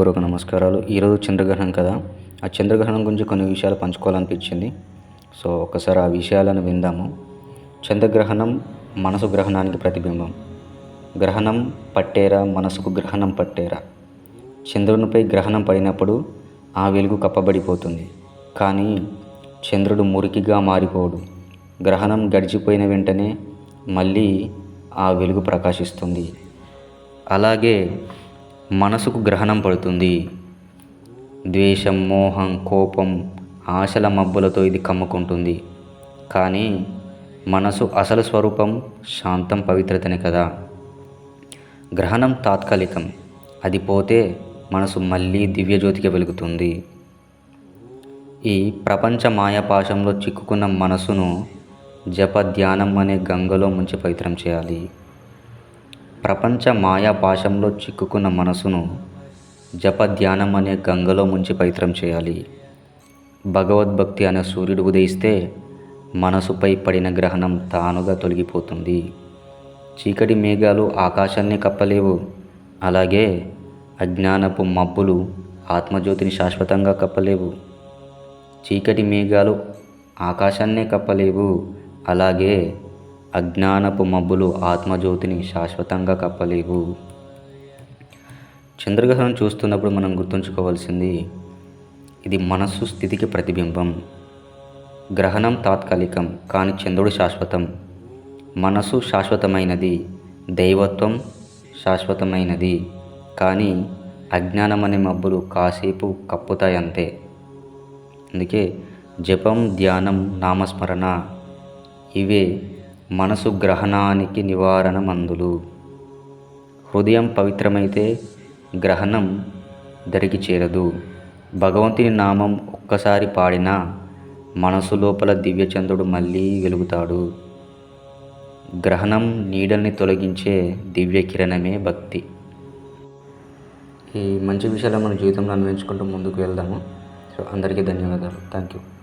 హృదయపూర్వక నమస్కారాలు. ఈరోజు చంద్రగ్రహణం కదా. ఆ చంద్రగ్రహణం గురించి కొన్ని విషయాలు పంచుకోవాలనిపించింది. సో ఒకసారి ఆ విషయాలను విందాము. చంద్రగ్రహణం మనసు గ్రహణానికి ప్రతిబింబం. గ్రహణం పట్టేరా మనసుకు గ్రహణం పట్టేరా. చంద్రునిపై గ్రహణం పడినప్పుడు ఆ వెలుగు కప్పబడిపోతుంది. కానీ చంద్రుడు మురికిగా మారిపోడు. గ్రహణం గడిచిపోయిన వెంటనే మళ్ళీ ఆ వెలుగు ప్రకాశిస్తుంది. అలాగే మనసుకు గ్రహణం పడుతుంది. ద్వేషం మోహం కోపం ఆశల మబ్బులతో ఇది కమ్ముకుంటుంది. కానీ మనసు అసలు స్వరూపం శాంతం పవిత్రతనే కదా. గ్రహణం తాత్కాలికం. అది పోతే మనసు మళ్ళీ దివ్యజ్యోతికి వెలుగుతుంది. ఈ ప్రపంచ మాయాపాశంలో చిక్కుకున్న మనసును జప ధ్యానం అనే గంగలో ముంచి పవిత్రం చేయాలి. ప్రపంచ మాయాపాశంలో చిక్కుకున్న మనసును జప ధ్యానం అనే గంగలో ముంచి పవిత్రం చేయాలి. భగవద్భక్తి అనే సూర్యుడు ఉదయిస్తే మనసుపై పడిన గ్రహణం తానుగా తొలగిపోతుంది. చీకటి మేఘాలు ఆకాశాన్ని కప్పలేవు. అలాగే అజ్ఞానపు మబ్బులు ఆత్మజ్యోతిని శాశ్వతంగా కప్పలేవు. చీకటి మేఘాలు ఆకాశాన్నే కప్పలేవు. అలాగే అజ్ఞానపు మబ్బులు ఆత్మజ్యోతిని శాశ్వతంగా కప్పలేవు. చంద్రగ్రహణం చూస్తున్నప్పుడు మనం గుర్తుంచుకోవాల్సింది ఇది మనస్సు స్థితికి ప్రతిబింబం. గ్రహణం తాత్కాలికం కానీ చంద్రుడు శాశ్వతం. మనసు శాశ్వతమైనది దైవత్వం శాశ్వతమైనది కానీ అజ్ఞానం అనే మబ్బులు కాసేపు కప్పుతాయంతే. అందుకే జపం ధ్యానం నామస్మరణ ఇవే మనసు గ్రహణానికి నివారణ మందులు హృదయం పవిత్రమైతే గ్రహణం దరికి చేరదు. భగవంతుని నామం ఒక్కసారి పాడినా మనసు లోపల దివ్యచంద్రుడు మళ్ళీ వెలుగుతాడు. గ్రహణం నీడల్ని తొలగించే దివ్య కిరణమే భక్తి. ఈ మంచి విషయాలు మన జీవితంలో అన్వయించుకుంటూ ముందుకు వెళ్దాము. సో అందరికీ ధన్యవాదాలు. Thank you